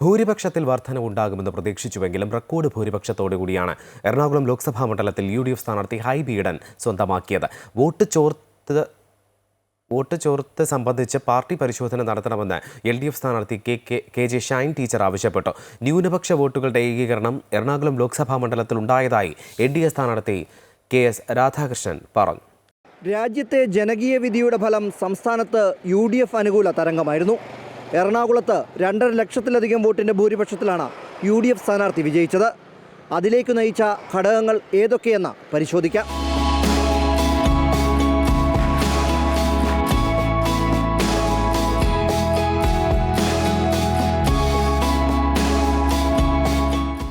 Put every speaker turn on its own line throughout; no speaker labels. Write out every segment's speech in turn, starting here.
ഭൂരിപക്ഷത്തിൽ വർധനവുണ്ടാകുമെന്ന് പ്രതീക്ഷിച്ചുവെങ്കിലും റെക്കോർഡ് ഭൂരിപക്ഷത്തോടുകൂടിയാണ്. എറണാകുളം ലോക്സഭാ മണ്ഡലത്തിൽ യു ഡി എഫ് സ്ഥാനാർത്ഥി ഹൈബി ഈഡൻ സ്വന്തമാക്കിയത്. വോട്ട് ചോർത്ത് വോട്ട് ചോർത്ത് സംബന്ധിച്ച് പാർട്ടി പരിശോധന നടത്തണമെന്ന് എൽ ഡി എഫ് സ്ഥാനാർത്ഥി K K J Shine teacher ആവശ്യപ്പെട്ടു. ന്യൂനപക്ഷ വോട്ടുകളുടെ ഏകീകരണം എറണാകുളം ലോക്സഭാ മണ്ഡലത്തിൽ ഉണ്ടായതായി എൻ ഡി എ സ്ഥാനാർത്ഥി കെ എസ് രാധാകൃഷ്ണൻ പറഞ്ഞു.
രാജ്യത്തെ ജനകീയ വിധിയുടെ ഫലം സംസ്ഥാനത്ത് യു ഡി എഫ് അനുകൂല തരംഗമായിരുന്നു. എറണാകുളത്ത് രണ്ടര ലക്ഷത്തിലധികം വോട്ടിന്റെ ഭൂരിപക്ഷത്തിലാണ് യു ഡി എഫ് സ്ഥാനാർത്ഥി വിജയിച്ചത്. അതിലേക്ക് നയിച്ച ഘടകങ്ങൾ ഏതൊക്കെയെന്ന് പരിശോധിക്കാം.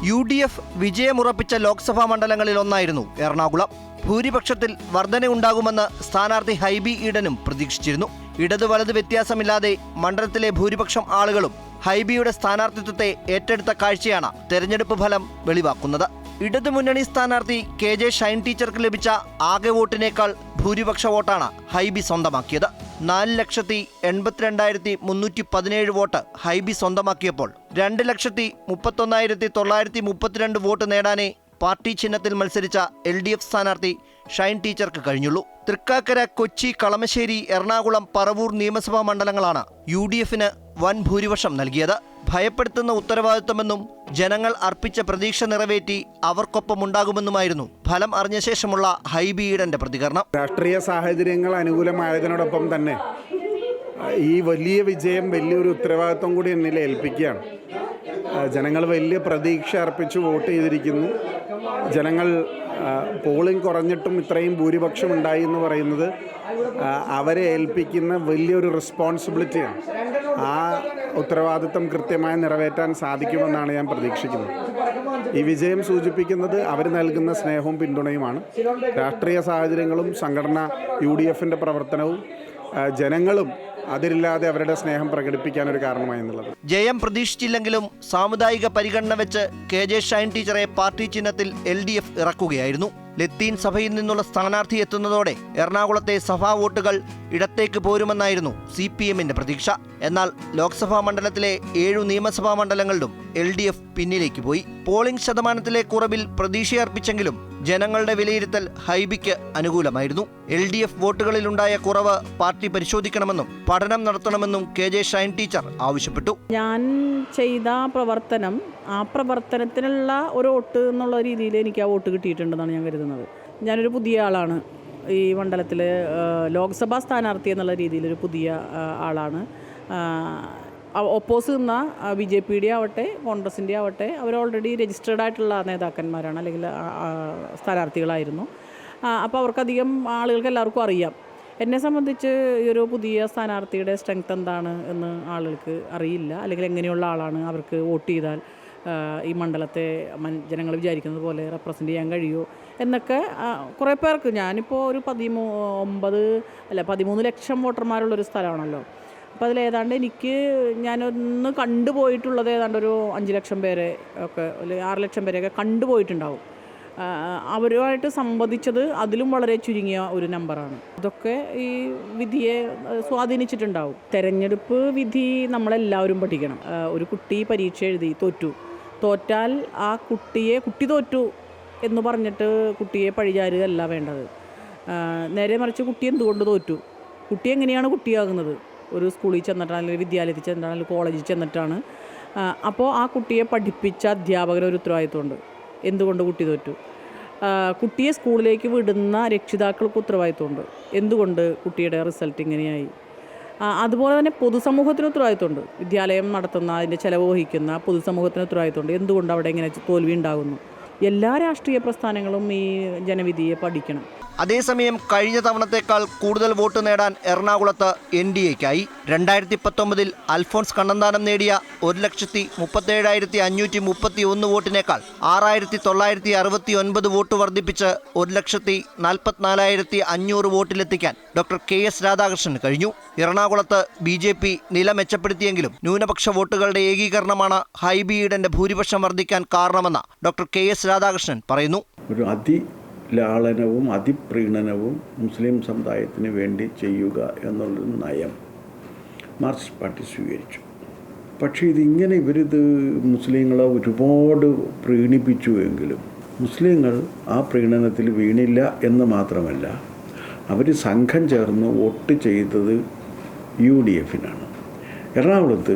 യു ഡി എഫ് വിജയമുറപ്പിച്ച ലോക്സഭാ മണ്ഡലങ്ങളിൽ ഒന്നായിരുന്നു എറണാകുളം. ഭൂരിപക്ഷത്തിൽ വർധനയുണ്ടാകുമെന്ന് സ്ഥാനാർത്ഥി ഹൈബി ഈഡനും പ്രതീക്ഷിച്ചിരുന്നു. ഇടത് വലത് വ്യത്യാസമില്ലാതെ മണ്ഡലത്തിലെ ഭൂരിപക്ഷം ആളുകളും ഹൈബിയുടെ സ്ഥാനാർത്ഥിത്വത്തെ ഏറ്റെടുത്ത കാഴ്ചയാണ് തെരഞ്ഞെടുപ്പ് ഫലം വെളിവാക്കുന്നത്. ഇടതുമുന്നണി സ്ഥാനാർത്ഥി കെ ജെ ഷൈൻ ടീച്ചർക്ക് ലഭിച്ച ആകെ വോട്ടിനേക്കാൾ ഭൂരിപക്ഷ വോട്ടാണ് ഹൈബി സ്വന്തമാക്കിയത്. നാല് ലക്ഷത്തി എൺപത്തിരണ്ടായിരത്തി മുന്നൂറ്റി പതിനേഴ് വോട്ട് ഹൈബി സ്വന്തമാക്കിയപ്പോൾ രണ്ട് ലക്ഷത്തി മുപ്പത്തൊന്നായിരത്തി തൊള്ളായിരത്തി മുപ്പത്തിരണ്ട് വോട്ട് നേടാനേ പാർട്ടി ചിഹ്നത്തിൽ മത്സരിച്ച എൽ ഡി എഫ് സ്ഥാനാർത്ഥി ഷൈൻ ടീച്ചർക്ക് കഴിഞ്ഞുള്ളൂ. തൃക്കാക്കര കൊച്ചി കളമശ്ശേരി എറണാകുളം പറവൂർ നിയമസഭാ മണ്ഡലങ്ങളാണ് യു ഡി എഫിന് വൻ ഭൂരിപക്ഷം നൽകിയത്. ഭയപ്പെടുത്തുന്ന ഉത്തരവാദിത്തമെന്നും ജനങ്ങൾ അർപ്പിച്ച പ്രതീക്ഷ നിറവേറ്റി അവർക്കൊപ്പം ഉണ്ടാകുമെന്നുമായിരുന്നു ഫലം അറിഞ്ഞ ശേഷമുള്ള ഹൈബി ഈഡന്റെ പ്രതികരണം.
രാഷ്ട്രീയ സാഹചര്യങ്ങൾ അനുകൂലമായതിനോടൊപ്പം തന്നെ ഈ വലിയ വിജയം വലിയൊരു ഉത്തരവാദിത്വം കൂടി എന്നിൽ ഏൽപ്പിക്കുകയാണ്. ജനങ്ങൾ വലിയ പ്രതീക്ഷ അർപ്പിച്ച് വോട്ട് ചെയ്തിരിക്കുന്നു. ജനങ്ങൾ പോളിംഗ് കുറഞ്ഞിട്ടും ഇത്രയും ഭൂരിപക്ഷം ഉണ്ടായി എന്ന് പറയുന്നത് അവരെ ഏൽപ്പിക്കുന്ന വലിയൊരു റെസ്പോൺസിബിലിറ്റിയാണ് ആ ഉത്തരവാദിത്വം കൃത്യമായി നിറവേറ്റാൻ സാധിക്കുമെന്നാണ് ഞാൻ പ്രതീക്ഷിക്കുന്നത്. ഈ വിജയം സൂചിപ്പിക്കുന്നത് അവർ നൽകുന്ന സ്നേഹവും പിന്തുണയുമാണ്. രാഷ്ട്രീയ സാഹചര്യങ്ങളും സംഘടന യു ഡി എഫിന്റെ പ്രവർത്തനവും ജനങ്ങളും അതിരില്ലാതെ അവരുടെ സ്നേഹം പ്രകടിപ്പിക്കാൻ ഒരു കാരണമായി എന്നുള്ളത്.
ജയം പ്രതീക്ഷിച്ചില്ലെങ്കിലും സാമുദായിക പരിഗണന വെച്ച് കെ ജെ ഷൈൻ ടീച്ചറെ പാർട്ടി ചിഹ്നത്തിൽ എൽ ഇറക്കുകയായിരുന്നു. ലത്തീൻ സഭയിൽ നിന്നുള്ള സ്ഥാനാർത്ഥി എത്തുന്നതോടെ എറണാകുളത്തെ സഭാ വോട്ടുകൾ ഇടത്തേക്ക് പോരുമെന്നായിരുന്നു സി പി എമ്മിന്റെ പ്രതീക്ഷ. എന്നാൽ ലോക്സഭാ മണ്ഡലത്തിലെ ഏഴു നിയമസഭാ മണ്ഡലങ്ങളിലും എൽ ഡി എഫ് പിന്നിലേക്ക് പോയി. പോളിംഗ് ശതമാനത്തിലെ കുറവിൽ പ്രതീക്ഷയർപ്പിച്ചെങ്കിലും ജനങ്ങളുടെ വിലയിരുത്തൽ ഹൈബിക്ക് അനുകൂലമായിരുന്നു. എൽ ഡി എഫ് വോട്ടുകളിലുണ്ടായ കുറവ് പാർട്ടി പരിശോധിക്കണമെന്നും പഠനം നടത്തണമെന്നും കെ ജെ ഷൈൻ ടീച്ചർ ആവശ്യപ്പെട്ടു.
ഞാൻ ചെയ്ത പ്രവർത്തനം ആ പ്രവർത്തനത്തിനുള്ള ഒരു വോട്ട് എന്നുള്ള രീതിയിൽ എനിക്ക് ആ വോട്ട് കിട്ടിയിട്ടുണ്ടെന്നാണ് ഞാൻ കരുതുന്നത്. ഞാനൊരു പുതിയ ആളാണ്. ഈ മണ്ഡലത്തിൽ ലോക്സഭാ സ്ഥാനാർത്ഥി എന്നുള്ള രീതിയിലൊരു പുതിയ ആളാണ്. ഒപ്പോസ് നിന്ന ബി ജെ പിയുടെ ആവട്ടെ കോൺഗ്രസിന്റെ ആവട്ടെ അവർ ഓൾറെഡി രജിസ്റ്റേർഡ് ആയിട്ടുള്ള നേതാക്കന്മാരാണ് അല്ലെങ്കിൽ സ്ഥാനാർത്ഥികളായിരുന്നു. അപ്പോൾ അവർക്കധികം ആളുകൾക്ക് എല്ലാവർക്കും അറിയാം. എന്നെ സംബന്ധിച്ച് ഈ ഒരു പുതിയ സ്ഥാനാർത്ഥിയുടെ സ്ട്രെങ്ത് എന്താണ് എന്ന് ആളുകൾക്ക് അറിയില്ല. അല്ലെങ്കിൽ എങ്ങനെയുള്ള ആളാണ് അവർക്ക് വോട്ട് ചെയ്താൽ. ഈ മണ്ഡലത്തെ ജനങ്ങൾ വിചാരിക്കുന്നത് പോലെ റെപ്രസെന്റ് ചെയ്യാൻ കഴിയുമോ എന്നൊക്കെ കുറേ പേർക്ക് ഞാനിപ്പോൾ ഒരു പതിമൂ ഒമ്പത് അല്ല പതിമൂന്ന് ലക്ഷം വോട്ടർമാരുള്ളൊരു സ്ഥലമാണല്ലോ. അപ്പോൾ അതിൽ ഏതാണ്ട് എനിക്ക് ഞാനൊന്ന് കണ്ടുപോയിട്ടുള്ളത് ഏതാണ്ട് ഒരു അഞ്ച് ലക്ഷം പേരെ ഒക്കെ അല്ലെങ്കിൽ ആറ് ലക്ഷം പേരെയൊക്കെ കണ്ടുപോയിട്ടുണ്ടാവും അവരുമായിട്ട് സംവദിച്ചത് അതിലും വളരെ ചുരുങ്ങിയ ഒരു നമ്പറാണ് അതൊക്കെ ഈ വിധിയെ സ്വാധീനിച്ചിട്ടുണ്ടാവും. തെരഞ്ഞെടുപ്പ് വിധി നമ്മളെല്ലാവരും പഠിക്കണം. ഒരു കുട്ടി പരീക്ഷ എഴുതി തോറ്റു. തോറ്റാൽ ആ കുട്ടിയെ കുട്ടി തോറ്റു എന്ന് പറഞ്ഞിട്ട് കുട്ടിയെ പഴിചാരുകയല്ല വേണ്ടത്. നേരെ മറിച്ച് കുട്ടി എന്തുകൊണ്ട് തോറ്റു? കുട്ടി എങ്ങനെയാണ് കുട്ടിയാകുന്നത്? ഒരു സ്കൂളിൽ ചെന്നിട്ടാണ് അല്ലെങ്കിൽ വിദ്യാലയത്തിൽ ചെന്നിട്ടാണ് അല്ലെങ്കിൽ കോളേജിൽ ചെന്നിട്ടാണ്. അപ്പോൾ ആ കുട്ടിയെ പഠിപ്പിച്ച അധ്യാപകന് ഒരു ഉത്തരവാദിത്വമുണ്ട്. എന്തുകൊണ്ട് കുട്ടി തോറ്റു? കുട്ടിയെ സ്കൂളിലേക്ക് വിടുന്ന രക്ഷിതാക്കൾക്ക് ഉത്തരവാദിത്വമുണ്ട്. എന്തുകൊണ്ട് കുട്ടിയുടെ റിസൾട്ട് ഇങ്ങനെയായി? അതുപോലെ തന്നെ പൊതുസമൂഹത്തിന് ഉത്തരവാദിത്വമുണ്ട്. വിദ്യാലയം നടത്തുന്ന അതിന്റെ ചെലവ് വഹിക്കുന്ന പൊതുസമൂഹത്തിന് ഉത്തരവാദിത്വമുണ്ട്. എന്തുകൊണ്ട് അവിടെ ഇങ്ങനെ തോൽവി ഉണ്ടാകുന്നു? എല്ലാ രാഷ്ട്രീയ പ്രസ്ഥാനങ്ങളും ഈ ജനവിധിയെ പഠിക്കണം.
അതേസമയം കഴിഞ്ഞ തവണത്തേക്കാൾ കൂടുതൽ വോട്ട് നേടാൻ എറണാകുളത്ത് എൻ ഡി എക്കായി. രണ്ടായിരത്തി പത്തൊമ്പതിൽ അൽഫോൺസ് കണ്ണന്താനം നേടിയ ഒരു ലക്ഷത്തി മുപ്പത്തേഴായിരത്തി അഞ്ഞൂറ്റി മുപ്പത്തി ഒന്ന് വോട്ടിനേക്കാൾ ആറായിരത്തി തൊള്ളായിരത്തി അറുപത്തി ഒൻപത് വോട്ട് വർദ്ധിപ്പിച്ച് ഒരു ലക്ഷത്തി നാൽപ്പത്തിനാലായിരത്തി അഞ്ഞൂറ് വോട്ടിലെത്തിക്കാൻ ഡോക്ടർ കെ. എസ്. രാധാകൃഷ്ണൻ കഴിഞ്ഞു. എറണാകുളത്ത് ബി ജെ പി നില മെച്ചപ്പെടുത്തിയെങ്കിലും ന്യൂനപക്ഷ വോട്ടുകളുടെ ഏകീകരണമാണ് ഹൈബി ഈഡന്റെ ഭൂരിപക്ഷം വർദ്ധിക്കാൻ കാരണമെന്ന് ഡോക്ടർ കെ. എസ്. രാധാകൃഷ്ണൻ പറയുന്നു.
അതിലാളനവും അതിപ്രീണനവും മുസ്ലിം സമുദായത്തിന് വേണ്ടി ചെയ്യുക എന്നുള്ളൊരു നയം മാർക്സിസ്റ്റ് പാർട്ടി സ്വീകരിച്ചു. പക്ഷേ ഇതിങ്ങനെ ഇവരിത് മുസ്ലിങ്ങളെ ഒരുപാട് പ്രീണിപ്പിച്ചു എങ്കിലും മുസ്ലിങ്ങൾ ആ പ്രീണനത്തിൽ വീണില്ല എന്ന് മാത്രമല്ല അവർ സംഘം ചേർന്ന് വോട്ട് ചെയ്തത് യു ഡി എഫിനാണ് എറണാകുളത്ത്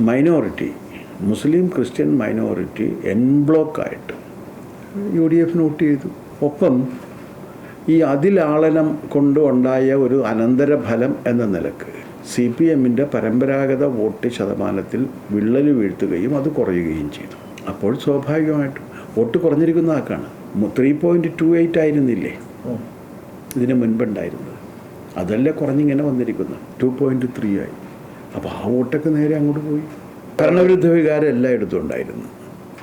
minority Muslim Christian minority en ബ്ലോക്കായിട്ട് U D എഫിന് വോട്ട് ചെയ്തു. ഒപ്പം ഈ അതിലാളനം കൊണ്ടുണ്ടായ ഒരു അനന്തരഫലം എന്ന നിലയ്ക്ക് സി പി എമ്മിന്റെ പരമ്പരാഗത വോട്ട് ശതമാനത്തിൽ വിള്ളൽ വീഴ്ത്തുകയും അത് കുറയുകയും ചെയ്തു. അപ്പോൾ സ്വാഭാവികമായിട്ടും വോട്ട് കുറഞ്ഞിരിക്കുന്ന ആക്കാണ് ത്രീ പോയിന്റ് ടു എയ്റ്റ് ആയിരുന്നില്ലേ? ഇതിന് മുൻപുണ്ടായിരുന്നത്. അതല്ലേ കുറഞ്ഞിങ്ങനെ വന്നിരിക്കുന്നത്. ടു പോയിന്റ് ത്രീ ആയി. അപ്പോൾ ആ വോട്ടൊക്കെ നേരെ അങ്ങോട്ട് പോയി. ഭരണവിരുദ്ധ വികാരം എല്ലായിടത്തും ഉണ്ടായിരുന്നു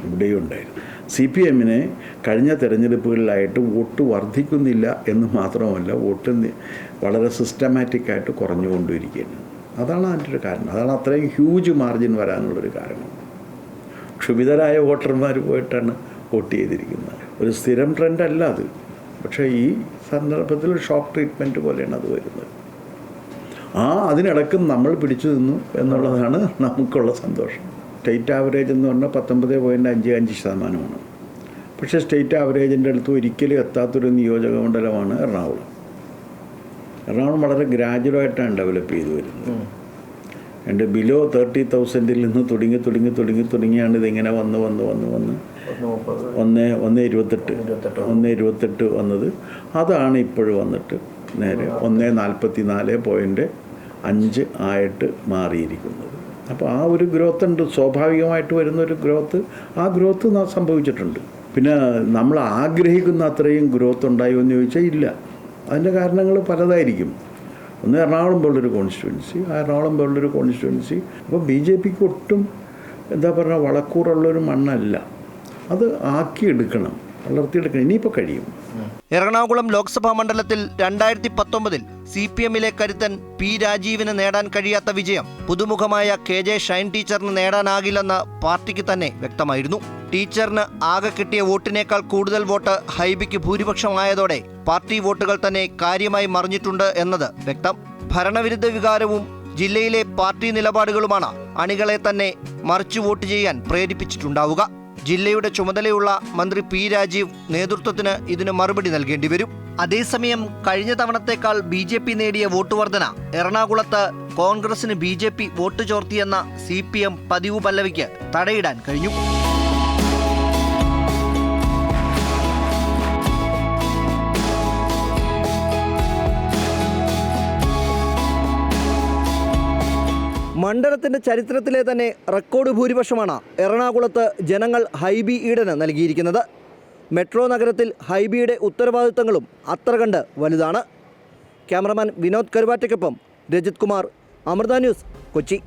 ഇവിടെയും ഉണ്ടായിരുന്നു. സി പി എമ്മിന് കഴിഞ്ഞ തെരഞ്ഞെടുപ്പുകളിലായിട്ട് വോട്ട് വർദ്ധിക്കുന്നില്ല എന്ന് മാത്രമല്ല വോട്ട് വളരെ സിസ്റ്റമാറ്റിക്കായിട്ട് കുറഞ്ഞുകൊണ്ടിരിക്കുകയാണ്. അതാണ് അതിന്റെ ഒരു കാരണം. അതാണ് അത്രയും ഹ്യൂജ് മാർജിൻ വരാനുള്ളൊരു കാരണം. ക്ഷുഭിതരായ വോട്ടർമാർ പോയിട്ടാണ് വോട്ട് ചെയ്തിരിക്കുന്നത്. ഒരു സ്ഥിരം ട്രെൻഡ് അല്ല അത്. പക്ഷേ ഈ സന്ദർഭത്തിൽ ഷോക്ക് ട്രീറ്റ്മെന്റ് പോലെയാണ് അത് വരുന്നത്. ആ അതിനിടക്കും നമ്മൾ പിടിച്ചു നിന്നു എന്നുള്ളതാണ് നമുക്കുള്ള സന്തോഷം. സ്റ്റേറ്റ് ആവറേജ് എന്ന് പറഞ്ഞാൽ പത്തൊമ്പത് പോയിന്റ് അഞ്ച് അഞ്ച് ശതമാനമാണ്. പക്ഷേ സ്റ്റേറ്റ് ആവറേജിന്റെ അടുത്ത് ഒരിക്കലും എത്താത്തൊരു നിയോജക മണ്ഡലമാണ് എറണാകുളം. എറണാകുളം വളരെ ഗ്രാജുവലായിട്ടാണ് ഡെവലപ്പ് ചെയ്തു വരുന്നത്. എന്റെ ബിലോ തേർട്ടി തൗസൻഡിൽ നിന്ന് തുടങ്ങി തുടങ്ങി തുടങ്ങി തുടങ്ങിയാണ് ഇതിങ്ങനെ വന്ന് വന്ന് വന്ന് വന്ന് ഒന്ന് ഒന്ന് ഇരുപത്തെട്ട് ഒന്ന് ഇരുപത്തെട്ട് വന്നത്. അതാണ് ഇപ്പോഴും വന്നിട്ട് നേരെ ഒന്ന് നാൽപ്പത്തി നാല് പോയിന്റ് അഞ്ച് ആയിട്ട് മാറിയിരിക്കുന്നത്. അപ്പോൾ ആ ഒരു ഗ്രോത്ത് ഉണ്ട്. സ്വാഭാവികമായിട്ട് വരുന്ന ഒരു ഗ്രോത്ത്. ആ ഗ്രോത്ത് സംഭവിച്ചിട്ടുണ്ട്. പിന്നെ നമ്മൾ ആഗ്രഹിക്കുന്ന അത്രയും ഗ്രോത്ത് ഉണ്ടായോ എന്ന് ചോദിച്ചാൽ ഇല്ല. അതിന്റെ കാരണങ്ങൾ പലതായിരിക്കും. ഒന്ന് എറണാകുളം പോലുള്ളൊരു കോൺസ്റ്റിറ്റ്യുവൻസി ആ എറണാകുളം പോലുള്ളൊരു കോൺസ്റ്റിറ്റ്യുവൻസി അപ്പോൾ ബി ജെ പിക്ക് ഒട്ടും എന്താ പറയുക വളക്കൂറുള്ളൊരു മണ്ണല്ല. അത് ആക്കിയെടുക്കണം. വളർത്തിയെടുക്കണം ഇനിയിപ്പോൾ കഴിയും.
എറണാകുളം ലോക്സഭാ മണ്ഡലത്തിൽ രണ്ടായിരത്തി പത്തൊമ്പതിൽ സി പി എമ്മിലെ കരുത്തൻ പി രാജീവിന് നേടാൻ കഴിയാത്ത വിജയം പുതുമുഖമായ കെ ജെ ഷൈൻ ടീച്ചറിന് നേടാനാകില്ലെന്ന് പാർട്ടിക്ക് തന്നെ വ്യക്തമായിരുന്നു. ടീച്ചറിന് ആകെ കിട്ടിയ വോട്ടിനേക്കാൾ കൂടുതൽ വോട്ട് ഹൈബിക്ക് ഭൂരിപക്ഷമായതോടെ പാർട്ടി വോട്ടുകൾ തന്നെ കാര്യമായി മറിഞ്ഞിട്ടുണ്ട് എന്നത് വ്യക്തം. ഭരണവിരുദ്ധ വികാരവും ജില്ലയിലെ പാർട്ടി നിലപാടുകളുമാണ് അണികളെ തന്നെ മറിച്ചു വോട്ട് ചെയ്യാൻ പ്രേരിപ്പിച്ചിട്ടുണ്ടാവുക. ജില്ലയുടെ ചുമതലയുള്ള മന്ത്രി പി രാജീവ് നേതൃത്വത്തിന് ഇതിന് മറുപടി നൽകേണ്ടി വരും. അതേസമയം കഴിഞ്ഞ തവണത്തേക്കാൾ ബി ജെ പി നേടിയ വോട്ട് വർധന എറണാകുളത്ത് കോൺഗ്രസിന് ബി ജെ പി വോട്ട് ചോർത്തിയെന്ന സി പി എം പതിവ് പല്ലവിക്ക് തടയിടാൻ കഴിഞ്ഞു. മണ്ഡലത്തിന്റെ ചരിത്രത്തിലെ തന്നെ റെക്കോർഡ് ഭൂരിപക്ഷമാണ് എറണാകുളത്ത് ജനങ്ങൾ ഹൈബി ഈഡന് നൽകിയിരിക്കുന്നത്. മെട്രോ നഗരത്തിൽ ഹൈബിയുടെ ഉത്തരവാദിത്തങ്ങളും അത്ര കണ്ട് വലുതാണ്. ക്യാമറമാൻ വിനോദ് കരുവാറ്റയ്ക്കൊപ്പം രജിത് കുമാർ അമൃത ന്യൂസ് കൊച്ചി.